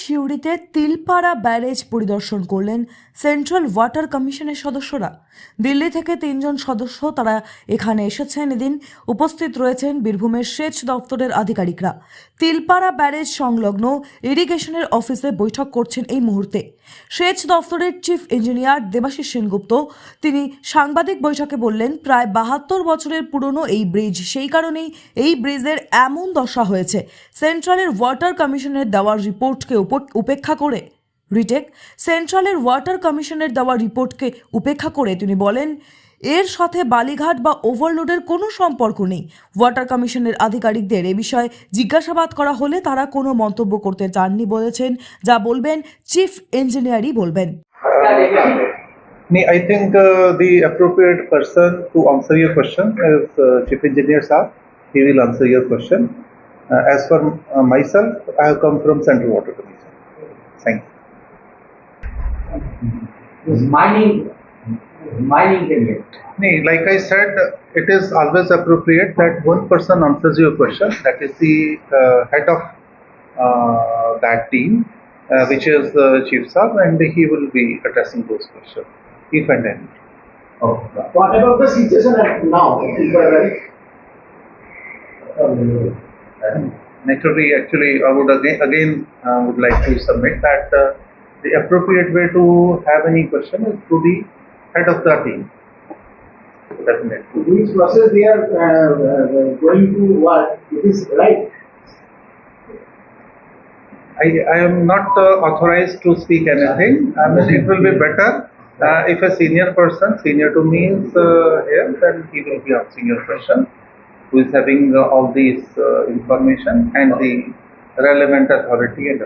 সিউড়িতে Tilpara barrage পরিদর্শন করলেন central water কমিশনের সদস্যরা। দিল্লি থেকে তিনজন সদস্য তারা এখানে এসেছেন। এদিন উপস্থিত রয়েছেন বীরভূমের সেচ দপ্তরের আধিকারিকরা। তিলপাড়া ব্যারেজ সংলগ্ন ইরিগেশনের অফিসে বৈঠক করছেন এই মুহূর্তে। সেচ দপ্তরের চিফ ইঞ্জিনিয়ার দেবাশিস সেনগুপ্ত, তিনি সাংবাদিক বৈঠকে বললেন, প্রায় বাহাত্তর বছরের পুরনো এই ব্রিজ, সেই কারণেই এই ব্রিজের এমন দশা হয়েছে। সেন্ট্রালের ওয়াটার কমিশনের দেওয়ার রিপোর্টকে উপেক্ষা করে রিটেক সেন্ট্রালের ওয়াটার কমিশনের দেওয়া রিপোর্টকে উপেক্ষা করে তিনি বলেন এর সাথে বালিঘাট বা ওভারলোডের কোনো সম্পর্ক নেই ওয়াটার কমিশনের আধিকারিকদের এ বিষয়ে জিজ্ঞাসাবাদ করা হলে তারা কোনো মন্তব্য করতে চাননি বলেছেন যা বলবেন চিফ ইঞ্জিনিয়ারই বলবেন I think uh, the appropriate person to answer your question is uh, Chief Engineer Saab. He will. Uh, as for uh, myself, I have come from Central Water Commission. Thank you. This mining, mining. Nee, like I said, it is always appropriate that one person answers your question. That is the uh, head of uh, that team, uh, which is uh, Chief Sub, and he will be addressing those questions, if and any. Oh, What about the situation at now? Right? Naturally, actually, I would again, again uh, would like to submit that uh, the appropriate way to have any question is to the head of the team. Definitely. Which process they are uh, uh, going to what? it is right. I, I am not uh, authorized to speak anything. I mean, it will be better uh, if a senior person, senior to me, is uh, here, then he will be answering your question, who is having all these uh, information and the relevant authority and.